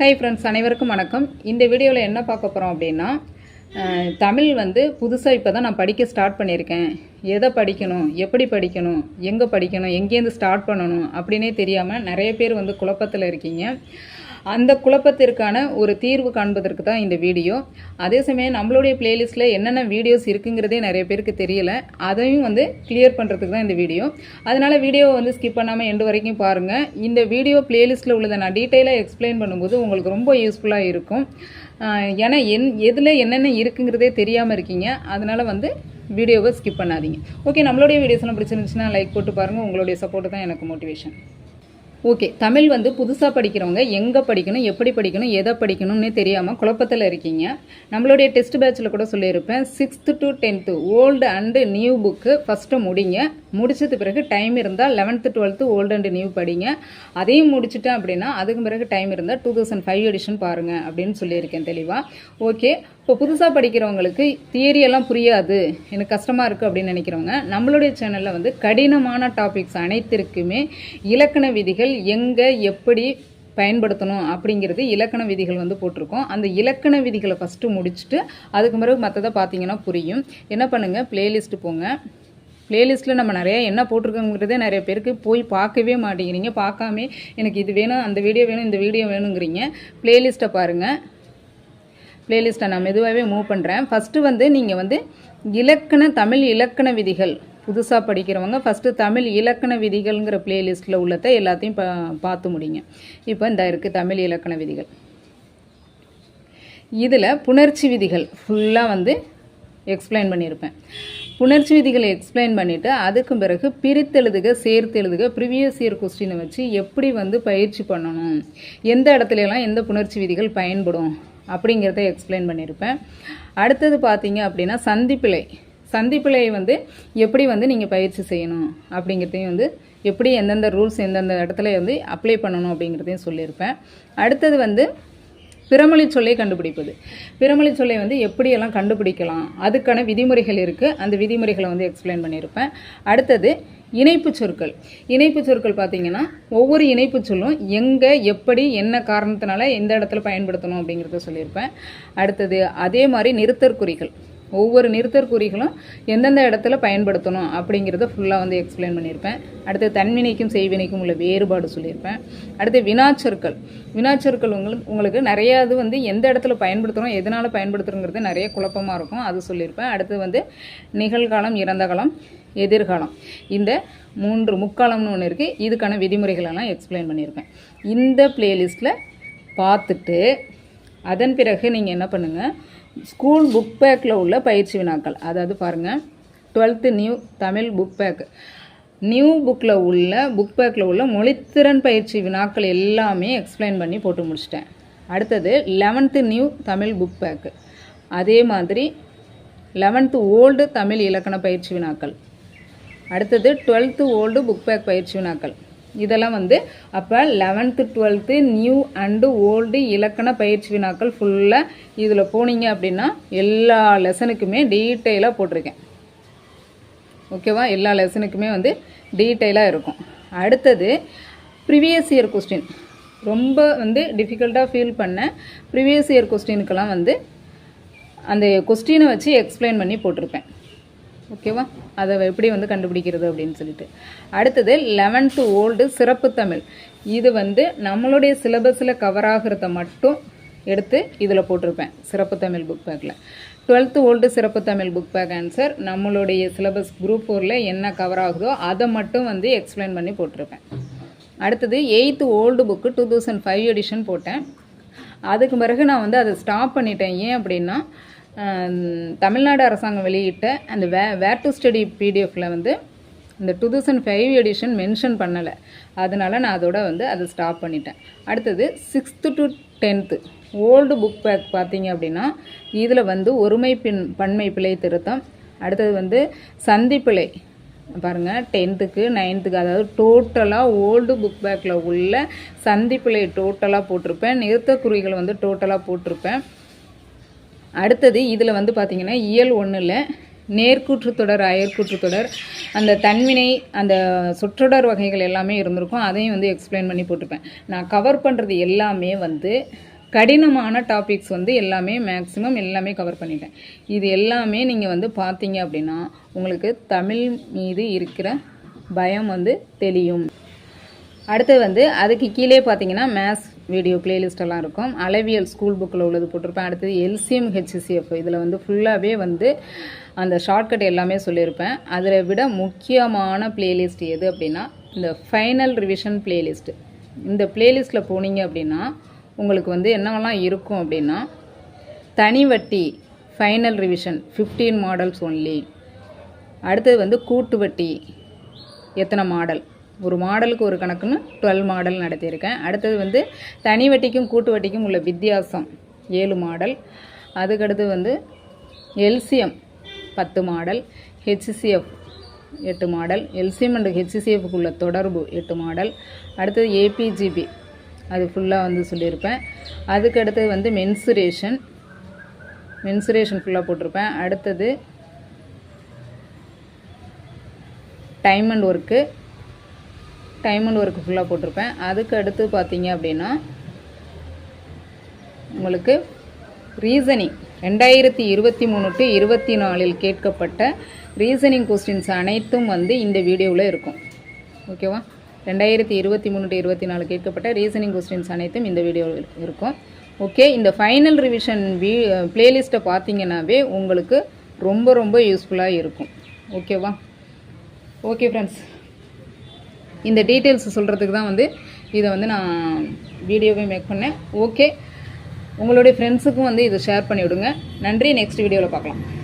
Hi friends அனைவருக்கும் வணக்கம். இந்த வீடியோவில் என்ன பார்க்க போகிறோம் அப்படின்னா தமிழ் வந்து புதுசாக இப்போ தான் நான் படிக்க ஸ்டார்ட் பண்ணியிருக்கேன். எதை படிக்கணும் எப்படி படிக்கணும் எங்கே படிக்கணும் எங்கேருந்து ஸ்டார்ட் பண்ணணும் அப்படின்னே தெரியாமல் நிறைய பேர் வந்து குழப்பத்தில் இருக்கீங்க. அந்த குழப்பத்திற்கான ஒரு தீர்வு காண்பதற்கு தான் இந்த வீடியோ. அதே சமயம் நம்மளுடைய பிளேலிஸ்ட்டில் என்னென்ன வீடியோஸ் இருக்குங்கிறதே நிறைய பேருக்கு தெரியல. அதையும் வந்து கிளியர் பண்ணுறதுக்கு தான் இந்த வீடியோ. அதனால் வீடியோவை வந்து ஸ்கிப் பண்ணாமல் எண்டு வரைக்கும் பாருங்கள் இந்த வீடியோ பிளேலிஸ்ட்டில் உள்ளதை நான் டீட்டெயிலாக எக்ஸ்பிளைன் பண்ணும்போது உங்களுக்கு ரொம்ப யூஸ்ஃபுல்லாக இருக்கும். ஏன்னா என் எதில் என்னென்ன இருக்குங்கிறதே தெரியாமல் இருக்கீங்க. அதனால் வந்து வீடியோவை ஸ்கிப் பண்ணாதீங்க. ஓகே நம்மளுடைய வீடியோஸ்லாம் பிடிச்சிருந்துச்சுன்னா லைக் போட்டு பாருங்கள் உங்களுடைய சப்போர்ட் தான் எனக்கு மோட்டிவேஷன் ஓகே தமிழ் வந்து புதுசாக படிக்கிறவங்க எங்கே படிக்கணும் எப்படி படிக்கணும் எதை படிக்கணும்னு தெரியாமல் குழப்பத்தில் இருக்கீங்க. நம்மளுடைய டெஸ்ட் பேட்சில் கூட சொல்லியிருப்பேன் sixth to tenth old and new book first முடிங்க. முடிச்சது பிறகு டைம் இருந்தால் eleventh twelfth old and new படிங்க. அதையும் முடிச்சுட்டேன் அப்படின்னா அதுக்கு பிறகு டைம் இருந்தால் டூ தௌசண்ட் ஃபைவ் எடிஷன் பாருங்கள் அப்படின்னு சொல்லியிருக்கேன் தெளிவாக ஓகே இப்போ புதுசாக படிக்கிறவங்களுக்கு தியரியெல்லாம் புரியாது. எனக்கு கஷ்டமாக இருக்குது அப்படின்னு நினைக்கிறவங்க நம்மளுடைய சேனலில் வந்து கடினமான டாபிக்ஸ் அனைத்திற்குமே இலக்கண விதிகள் எங்கே எப்படி பயன்படுத்தணும் அப்படிங்கிறது இலக்கண விதிகள் வந்து போட்டிருக்கோம். அந்த இலக்கண விதிகளை ஃபஸ்ட்டு முடிச்சுட்டு அதுக்கு பிறகு மற்றதை பார்த்தீங்கன்னா புரியும். என்ன பண்ணுங்கள் பிளேலிஸ்ட்டு போங்க. பிளேலிஸ்ட்டில் நம்ம நிறையா என்ன போட்டிருக்கோங்கிறதே நிறைய பேருக்கு போய் பார்க்கவே மாட்டேங்கிறீங்க. பார்க்காம எனக்கு இது வேணும் அந்த வீடியோ வேணும் இந்த வீடியோ வேணுங்கிறீங்க. பிளேலிஸ்ட்டை பாருங்கள் பிளேலிஸ்ட்டை நான் மெதுவாகவே மூவ் பண்ணுறேன் ஃபஸ்ட்டு வந்து நீங்கள் வந்து இலக்கண தமிழ் இலக்கண விதிகள் புதுசாக படிக்கிறவங்க ஃபஸ்ட்டு தமிழ் இலக்கண விதிகள்ங்கிற பிளேலிஸ்ட்டில் உள்ளதை எல்லாத்தையும் பா பார்த்து முடிங்க. இப்போ இந்த இருக்குது தமிழ் இலக்கண விதிகள். இதில் புணர்ச்சி விதிகள் ஃபுல்லாக வந்து எக்ஸ்பிளைன் பண்ணியிருப்பேன் புணர்ச்சி விதிகளை எக்ஸ்பிளைன் பண்ணிவிட்டு அதுக்கு பிறகு பிரித்தெழுதுக சேர்த்தெழுதுக ப்ரிவியஸ் இயர் கொஸ்டினை வச்சு எப்படி வந்து பயிற்சி பண்ணணும்? எந்த இடத்துலலாம் எந்த புணர்ச்சி விதிகள் பயன்படும்? அப்படிங்கிறத எக்ஸ்பிளைன் பண்ணியிருப்பேன் அடுத்தது பார்த்தீங்க அப்படின்னா சந்திப்பிழை சந்திப்பிழை வந்து எப்படி வந்து நீங்கள் பயிற்சி செய்யணும் அப்படிங்கிறதையும் வந்து எப்படி எந்தெந்த ரூல்ஸ் எந்தெந்த இடத்துல வந்து அப்ளை பண்ணணும் அப்படிங்கிறதையும் சொல்லியிருப்பேன். அடுத்தது வந்து பிறமொழி சொல்லை கண்டுபிடிப்பது. பிறமொழி சொல்லை வந்து எப்படியெல்லாம் கண்டுபிடிக்கலாம்? அதுக்கான விதிமுறைகள் இருக்குது அந்த விதிமுறைகளை வந்து எக்ஸ்பிளைன் பண்ணியிருப்பேன். அடுத்தது இணைப்பு சொற்கள். இணைப்பு சொற்கள் பார்த்தீங்கன்னா ஒவ்வொரு இணைப்பு சொல்லும் எங்கே எப்படி என்ன காரணத்தினால எந்த இடத்துல பயன்படுத்தணும் அப்படிங்கிறத சொல்லியிருப்பேன். அடுத்தது அதே மாதிரி நிறுத்தற்குறிகள். ஒவ்வொரு நிறுத்தற்குறிகளும் எந்தெந்த இடத்துல பயன்படுத்தணும் அப்படிங்கிறத ஃபுல்லாக வந்து எக்ஸ்பிளைன் பண்ணியிருப்பேன். அடுத்து தன்வினைக்கும் செய்வினைக்கும் உள்ள வேறுபாடு சொல்லியிருப்பேன். அடுத்து வினாச்சொற்கள். வினாச்சொற்கள் உங்களுக்கு உங்களுக்கு நிறைய இது வந்து எந்த இடத்துல பயன்படுத்துகிறோம் எதனால் பயன்படுத்துகிறோங்கிறது நிறைய குழப்பமாக இருக்கும். அது சொல்லியிருப்பேன். அடுத்து வந்து நிகழ்காலம் இறந்த காலம் எதிர்காலம். இந்த மூன்று முக்காலம்னு ஒன்று இருக்குது இதுக்கான விதிமுறைகளெல்லாம் எக்ஸ்பிளைன் பண்ணியிருப்பேன். இந்த பிளேலிஸ்ட்டில் பார்த்துட்டு அதன் பிறகு நீங்கள் என்ன பண்ணுங்கள் ஸ்கூல் புக் பேக்கில் உள்ள பயிற்சி வினாக்கள். அதாவது பாருங்கள் twelfth new Tamil book back new புக்கில் உள்ள புக் பேக்கில் உள்ள மொழித்திறன் பயிற்சி வினாக்கள் எல்லாமே எக்ஸ்பிளைன் பண்ணி போட்டு முடிச்சிட்டேன். அடுத்தது eleventh new Tamil book back அதே மாதிரி லெவன்த்து ஓல்டு தமிழ் இலக்கண பயிற்சி வினாக்கள். அடுத்தது டுவெல்த்து ஓல்டு புக் பேக் பயிற்சி வினாக்கள். இதெல்லாம் வந்து அப்போ eleventh twelfth new and old இலக்கண பயிற்சி வினாக்கள் ஃபுல்லாக இதில் போனீங்க அப்படின்னா எல்லா லெசனுக்குமே டீட்டெயிலாக போட்டிருக்கேன். ஓகேவா எல்லா லெசனுக்குமே வந்து டீட்டெயிலாக இருக்கும். அடுத்தது ப்ரிவியஸ் இயர் கொஸ்டின் ரொம்ப வந்து டிஃபிகல்ட்டாக ஃபீல் பண்ண ப்ரிவியஸ் இயர் கொஸ்டினுக்கெல்லாம் வந்து அந்த கொஸ்டினை வச்சு எக்ஸ்பிளைன் பண்ணி போட்டிருப்பேன். ஓகேவா? அதை எப்படி வந்து கண்டுபிடிக்கிறது அப்படின்னு சொல்லிட்டு. அடுத்தது லெவன்த்து ஓல்டு சிறப்பு தமிழ். இது வந்து நம்மளுடைய சிலபஸில் கவர் ஆகிறத மட்டும் எடுத்து இதில் போட்டிருப்பேன் சிறப்பு தமிழ் புக் பேக்கில் டுவெல்த்து ஓல்டு சிறப்பு தமிழ் புக் பேக் ஆன்சர் நம்மளுடைய சிலபஸ் குரூப் ஃபோரில் என்ன கவர் ஆகுதோ அதை மட்டும் வந்து எக்ஸ்பிளைன் பண்ணி போட்டிருப்பேன். அடுத்தது eighth old book two thousand five edition போட்டேன். அதுக்கு பிறகு நான் வந்து அதை ஸ்டாப் பண்ணிட்டேன். ஏன் அப்படின்னா தமிழ்நாடு அரசாங்கம் வெளியிட்ட அந்த வே வேர் டு ஸ்டடி பிடிஎஃப்பில் வந்து இந்த two thousand five edition mention பண்ணலை. அதனால் நான் அதோட வந்து அதை ஸ்டாப் பண்ணிட்டேன். அடுத்தது sixth to tenth old book back பார்த்தீங்க அப்படின்னா இதில் வந்து ஒருமை பின் பன்மை பிழை திருத்தம். அடுத்தது வந்து சந்திப்பிழை பாருங்கள் டென்த்துக்கு நைன்த்துக்கு அதாவது டோட்டலாக ஓல்டு புக் பேக்கில் உள்ள சந்திப்பிழை டோட்டலாக போட்டிருப்பேன். நிறுத்தக்குறிகள் வந்து டோட்டலாக போட்டிருப்பேன். அடுத்தது இதில் வந்து பார்த்திங்கன்னா இயல் ஒன்றில் நேர்கூற்று தொடர் அயற்கூற்று தொடர் அந்த தன்வினை அந்த சொற்றொடர் வகைகள் எல்லாமே இருந்திருக்கும். அதையும் வந்து எக்ஸ்பிளைன் பண்ணி போட்டுப்பேன் நான் கவர் பண்ணுறது எல்லாமே வந்து கடினமான டாபிக்ஸ் வந்து எல்லாமே மேக்ஸிமம் எல்லாமே கவர் பண்ணிட்டேன். இது எல்லாமே நீங்கள் வந்து பார்த்தீங்க அப்படின்னா உங்களுக்கு தமிழ் மீது இருக்கிற பயம் வந்து தெளியும். அடுத்து வந்து அதுக்கு கீழே பார்த்தீங்கன்னா மேத்ஸ் வீடியோ பிளேலிஸ்டெல்லாம் இருக்கும். அளவியல் ஸ்கூல் புக்கில் உள்ளது போட்டிருப்பேன். அடுத்தது எல்சிஎம் ஹெச்சிசிஎஃப். இதில் வந்து ஃபுல்லாகவே வந்து அந்த ஷார்ட்கட் எல்லாமே சொல்லியிருப்பேன். அதில் விட முக்கியமான பிளேலிஸ்ட் எது அப்படின்னா இந்த ஃபைனல் ரிவிஷன் பிளேலிஸ்ட்டு இந்த பிளேலிஸ்ட்டில் போனீங்க அப்படின்னா உங்களுக்கு வந்து என்னவெல்லாம் இருக்கும் அப்படின்னா தனி வட்டி ஃபைனல் ரிவிஷன் 15 மாடல்ஸ் ஒன்லி அடுத்தது வந்து கூட்டு வட்டி எத்தனை மாடல் ஒரு மாடலுக்கு ஒரு கணக்குன்னு டுவெல் மாடல் நடத்தியிருக்கேன். அடுத்தது வந்து தனி வட்டிக்கும் கூட்டு வட்டிக்கும் உள்ள வித்தியாசம். ஏழு மாடல். அதுக்கடுத்து வந்து எல்சிஎம் பத்து மாடல். ஹெச்சிசிஎஃப் எட்டு மாடல். எல்சிஎம் அண்டு ஹெச்சிசிஎஃப்க்கு உள்ள தொடர்பு எட்டு மாடல். அடுத்தது ஏபிஜிபி. அது ஃபுல்லாக வந்து சொல்லியிருப்பேன். அதுக்கு அடுத்தது வந்து மென்சுரேஷன் மென்சுரேஷன் ஃபுல்லாக போட்டிருப்பேன். அடுத்தது time and work time and work ஃபுல்லாக போட்டிருப்பேன். அதுக்கு அடுத்து பார்த்தீங்க அப்படின்னா உங்களுக்கு ரீசனிங் ரெண்டாயிரத்தி இருபத்தி மூணு டு இருபத்தி நாலில் கேட்கப்பட்ட ரீசனிங் கொஸ்டின்ஸ் அனைத்தும் வந்து இந்த வீடியோவில் இருக்கும். ஓகேவா ரெண்டாயிரத்தி இருபத்தி மூணு டு இருபத்தி நாலு கேட்கப்பட்ட ரீசனிங் கொஸ்டின்ஸ் அனைத்தும் இந்த வீடியோவில் இருக்கும். ஓகே இந்த ஃபைனல் ரிவிஷன் வீ பிளேலிஸ்ட்டை பார்த்தீங்கன்னாவே உங்களுக்கு ரொம்ப ரொம்ப யூஸ்ஃபுல்லாக இருக்கும். ஓகேவா ஓகே ஃப்ரெண்ட்ஸ் இந்த டீட்டெயில்ஸ் சொல்கிறதுக்கு தான் வந்து இதை வந்து நான் வீடியோவே மேக் பண்ணேன். ஓகே உங்களுடைய ஃப்ரெண்ட்ஸுக்கும் வந்து இதை ஷேர் பண்ணிவிடுங்க. நன்றி. நெக்ஸ்ட் வீடியோவில் பார்க்கலாம்.